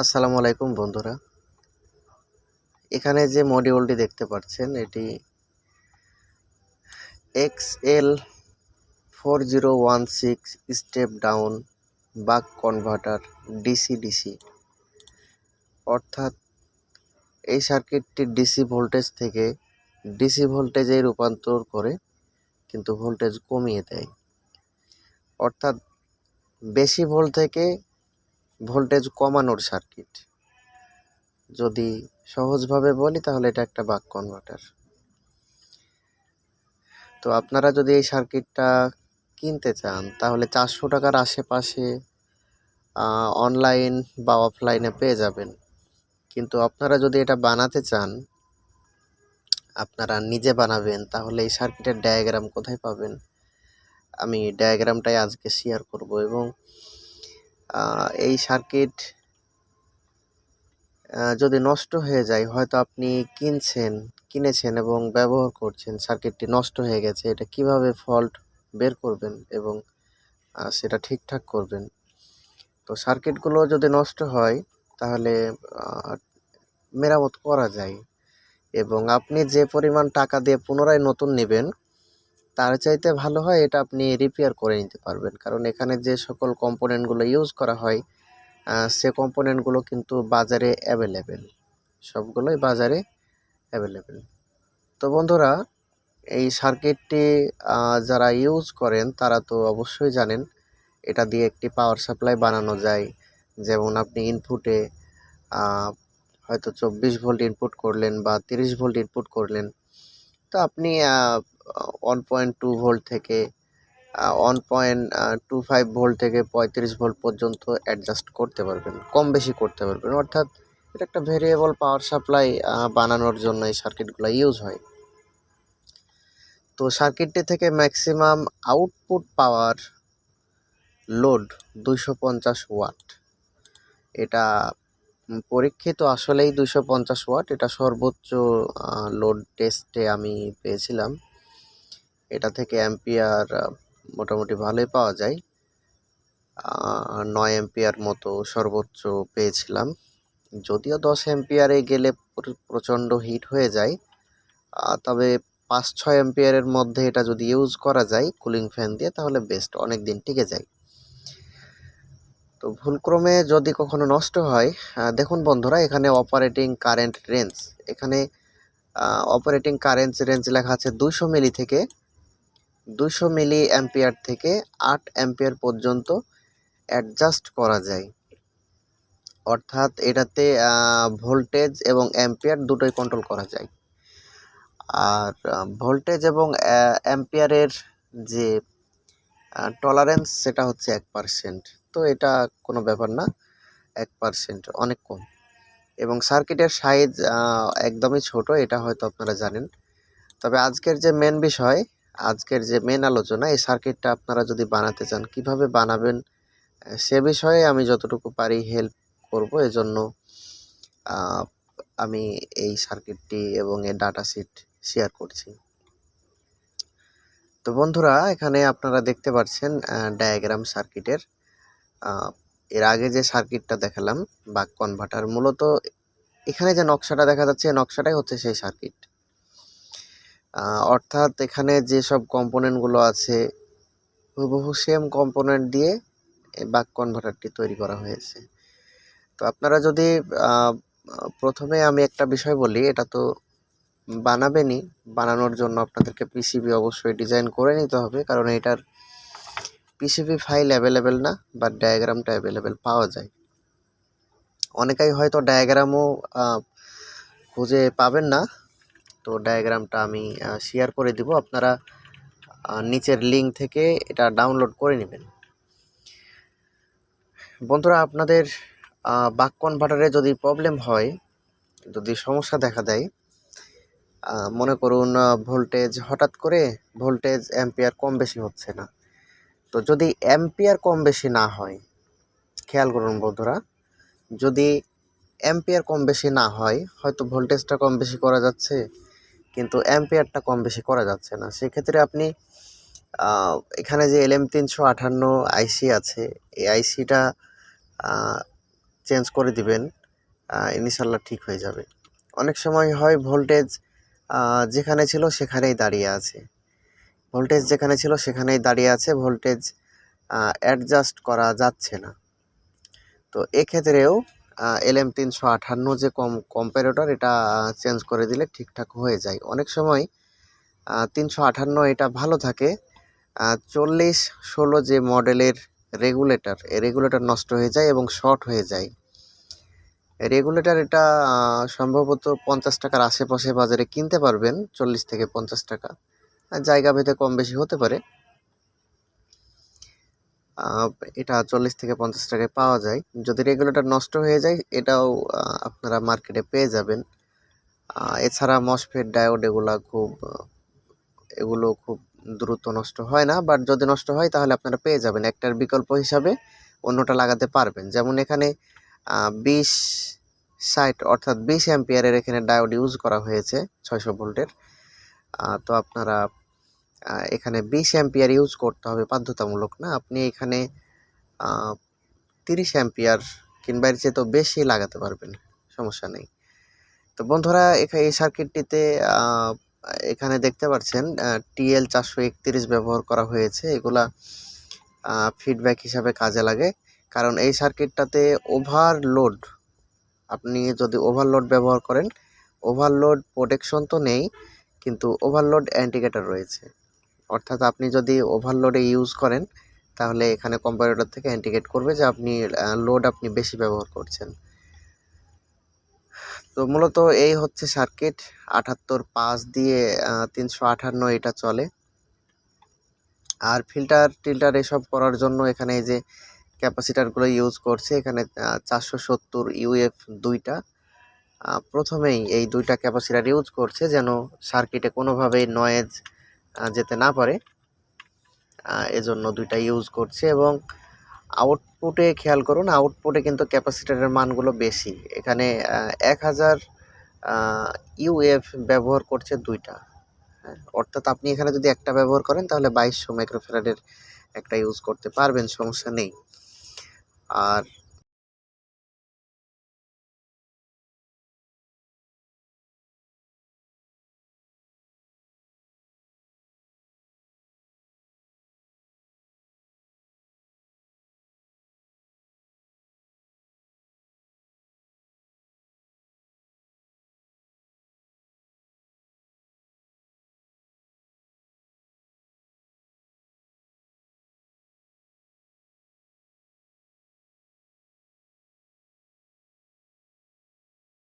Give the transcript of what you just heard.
আসসালামু আলাইকুম বন্ধুরা। এখানে যে মডিউলটি দেখতে পাচ্ছেন, এটি X L four zero one six step down buck converter DC DC অর্থাৎ এই সার্কিটটি ডিসি ভোল্টেজ থেকে ডিসি ভোল্টেজে রূপান্তর করে কিন্তু ভোল্টেজ কমিয়ে দেয়। অর্থাৎ বেশি ভোল্ট থেকে ভোল্টেজ কমানোর সার্কিট। যদি সহজভাবে বলি, তাহলে এটা একটা বাক কনভার্টার তো আপনারা যদি এই সার্কিটটা কিনতে চান, তাহলে চারশো টাকার আশেপাশে অনলাইন বা অফলাইনে পেয়ে যাবেন। কিন্তু আপনারা যদি এটা বানাতে চান, আপনারা নিজে বানাবেন, তাহলে এই সার্কিটের ডায়াগ্রাম কোথায় পাবেন? আমি ডায়াগ্রামটাই আজকে শেয়ার করব এবং এই সার্কিট যদি নষ্ট হয়ে যায়, হয়তো আপনি কিনছেন, কিনেছেন এবং ব্যবহার করছেন সার্কিটটি নষ্ট হয়ে গেছে, এটা কীভাবে ফল্ট বের করবেন এবং সেটা ঠিকঠাক করবেন? তো সার্কিটগুলো যদি নষ্ট হয়, তাহলে মেরামত করা যায় এবং আপনি যে পরিমাণ টাকা দিয়ে পুনরায় নতুন নেবেন তার চাইতে ভালো হয় এটা আপনি রিপেয়ার করে নিতে পারবেন। কারণ এখানে যে সকল কম্পোনেন্টগুলো ইউজ করা হয় সে কম্পোনেন্টগুলো কিন্তু বাজারে অ্যাভেলেবেল সবগুলোই বাজারে অ্যাভেলেবেল তো বন্ধুরা, এই সার্কিটটি যারা ইউজ করেন, তারা তো অবশ্যই জানেন, এটা দিয়ে একটি পাওয়ার সাপ্লাই বানানো যায়। যেমন আপনি ইনপুটে হয়তো চব্বিশ ভোল্ট ইনপুট করলেন বা তিরিশ ভোল্ট ইনপুট করলেন। তো আপনি ওয়ান পয়েন্ট টু ভোল্ট থেকে one point two five volt থেকে পঁয়ত্রিশ ভোল্ট পর্যন্ত অ্যাডজাস্ট করতে পারবেন, কম বেশি করতে পারবেন। অর্থাৎ এটা একটা ভেরিয়েবল পাওয়ার সাপ্লাই বানানোর জন্য এই সার্কিটগুলো ইউজ হয়। তো সার্কিটটি থেকে ম্যাক্সিমাম আউটপুট পাওয়ার লোড দুইশো পঞ্চাশ ওয়াট এটা পরীক্ষিত আসলেই দুইশো পঞ্চাশ ওয়াট এটা সর্বোচ্চ লোড টেস্টে আমি পেয়েছিলাম। এটা থেকে অ্যাম্পিয়ার মোটামুটি ভালোই পাওয়া যায়। নয় এম্পিয়ার মতো সর্বোচ্চ পেয়েছিলাম। যদিও দশ এম্পিয়ারে গেলে প্রচণ্ড হিট হয়ে যায়। তবে পাঁচ ছয় এম্পিয়ারের মধ্যে এটা যদি ইউজ করা যায় কুলিং ফ্যান দিয়ে, তাহলে বেস্ট অনেক দিন টিকে যায়। তো ভুলক্রমে যদি কখনো নষ্ট হয় দেখুন বন্ধুরা, এখানে অপারেটিং কারেন্ট রেঞ্জ এখানে অপারেটিং কারেন্ট রেঞ্জ লেখা আছে দুশো মিলি থেকে দুশো মিলি অ্যাম্পিয়ার থেকে আট অ্যাম্পিয়ার পর্যন্ত অ্যাডজাস্ট করা যায়। অর্থাৎ এটাতে ভোল্টেজ এবং অ্যাম্পিয়ার দুটোই কন্ট্রোল করা যায়। আর ভোল্টেজ এবং অ্যাম্পিয়ারের যে টলারেন্স সেটা হচ্ছে এক পারসেন্ট তো এটা কোনো ব্যাপার না, এক পারসেন্ট অনেক কম। এবং সার্কিটের সাইজ একদমই ছোট, এটা হয়তো আপনারা জানেন। তবে আজকের যে মেন বিষয় আজকের যে মেন আলোচনা, এই সার্কিটটা আপনারা যদি বানাতে চান, কীভাবে বানাবেন সে বিষয়ে আমি যতটুকু পারি হেল্প করব। এজন্য আমি এই সার্কিটটি এবং এর ডাটা শিট শেয়ার করছি। তো বন্ধুরা, এখানে আপনারা দেখতে পাচ্ছেন ডায়াগ্রাম সার্কিটের এর আগে যে সার্কিটটা দেখালাম, বাক কনভার্টার মূলত এখানে যে নকশাটা দেখা যাচ্ছে নকশাটাই হচ্ছে সেই সার্কিট অর্থাৎ এখানে যেসব কম্পোনেন্টগুলো আছে, হুবহু সেম কম্পোনেন্ট দিয়ে বাক কনভার্টারটি তৈরি করা হয়েছে। তো আপনারা যদি প্রথমে আমি একটা বিষয় বলি, এটা তো বানাবেনই, বানানোর জন্য আপনাদেরকে পিসিবি অবশ্যই ডিজাইন করে নিতে হবে, কারণ এটার পিসিবি ফাইল অ্যাভেলেবেল না, বা ডায়াগ্রামটা অ্যাভেলেবেল পাওয়া যায়। অনেকেই হয়তো ডায়াগ্রামও খুঁজে পাবেন না তো ডায়াগ্রামটা আমি শেয়ার করে দিব। আপনারা নিচের লিঙ্ক থেকে এটা ডাউনলোড করে নেবেন। বন্ধুরা, আপনাদের বাক কনভার্টারে যদি প্রবলেম হয়, যদি সমস্যা দেখা দেয় মনে করুন ভোল্টেজ হঠাৎ করে ভোল্টেজ অ্যাম্পিয়ার কম বেশি হচ্ছে না। তো যদি অ্যাম্পিয়ার কম বেশি না হয়, খেয়াল করুন বন্ধুরা, যদি অ্যাম্পিয়ার কম বেশি না হয়, হয়তো ভোল্টেজটা কম বেশি করা যাচ্ছে কিন্তু অ্যাম্পিয়ারটা কম বেশি করা যাচ্ছে না। সেক্ষেত্রে আপনি এখানে যে এল এম তিনশো আঠান্ন আইসি আছে, এই আইসিটা চেঞ্জ করে দিবেন ইনশাল্লাহ ঠিক হয়ে যাবে। অনেক সময় হয় ভোল্টেজ যেখানে ছিল সেখানেই দাঁড়িয়ে আছে। ভোল্টেজ যেখানে ছিল সেখানেই দাঁড়িয়ে আছে, ভোল্টেজ অ্যাডজাস্ট করা যাচ্ছে না। তো এক্ষেত্রেও এল তিনশো আঠান্ন যে কম কম্পারেটর এটা চেঞ্জ করে দিলে ঠিকঠাক হয়ে যায়। অনেক সময় তিনশো আঠান্ন এটা ভালো থাকে চল্লিশ ষোলো যে মডেলের রেগুলেটর এই রেগুলেটর নষ্ট হয়ে যায় এবং শর্ট হয়ে যায়। রেগুলেটর এটা সম্ভবত পঞ্চাশ টাকার আশেপাশে বাজারে কিনতে পারবেন, চল্লিশ থেকে পঞ্চাশ টাকা। জায়গা ভেদে কম বেশি হতে পারে। এটা চল্লিশ থেকে পঞ্চাশ টাকায় পাওয়া যায়। যদি রেগুলেটর নষ্ট হয়ে যায়, এটাও আপনারা মার্কেটে পেয়ে যাবেন। এছাড়া মসফেট, ডায়োড এগুলা খুব এগুলো খুব দ্রুত নষ্ট হয় না, বাট যদি নষ্ট হয়, তাহলে আপনারা পেয়ে যাবেন। একটার বিকল্প হিসাবে অন্যটা লাগাতে পারবেন। যেমন এখানে বিশ ষাট অর্থাৎ বিশ অ্যাম্পিয়ারের এখানে ডায়োড ইউজ করা হয়েছে, ছয়শো ভোল্টের। তো আপনারা এখানে বিশ অ্যাম্পিয়ার ইউজ করতে হবে বাধ্যতামূলক, না? আপনি এখানে তিরিশ অ্যাম্পিয়ার কিংবা এর চেয়ে তো বেশি লাগাতে পারবেন, সমস্যা নেই। তো বন্ধুরা এখানে এই সার্কিটটিতে এখানে দেখতে পাচ্ছেন টিএল চারশো একত্রিশ ব্যবহার করা হয়েছে, এগুলা ফিডব্যাক হিসাবে কাজে লাগে। কারণ এই সার্কিটটাতে ওভারলোড আপনি যদি ওভারলোড ব্যবহার করেন ওভারলোড প্রোটেকশন তো নেই, কিন্তু ওভারলোড অ্যান্টিগেটার রয়েছে। অর্থাৎ আপনি যদি ওভারলোডে ইউজ করেন, তাহলে এখানে কম্পারেটর থেকে অ্যান্টিগেট করবে যে আপনি লোড আপনি বেশি ব্যবহার করছেন। তো মূলত এই হচ্ছে সার্কিট আটাত্তর পাঁচ দিয়ে তিনশো আটান্ন এটা চলে। আর ফিল্টার টিল্টার এসব করার জন্য এখানে যে ক্যাপাসিটারগুলো ইউজ করছে, এখানে চারশো সত্তর ইউএফ দুইটা। প্রথমেই এই দুইটা ক্যাপাসিটার ইউজ করছে যেন সার্কিটে কোনোভাবেই নয়েজ যেতে না পারে। এজন্য দুইটা ইউজ করছে এবং আউটপুটে খেয়াল করুন আউটপুটে কিন্তু ক্যাপাসিটারের মানগুলো বেশি। এখানে এক হাজার ইউএফ ব্যবহার করছে দুইটা। হ্যাঁ অর্থাৎ আপনি এখানে যদি একটা ব্যবহার করেন, তাহলে বাইশশো মাইক্রোফ্যারাডের একটা ইউজ করতে পারবেন, সমস্যা নেই। আর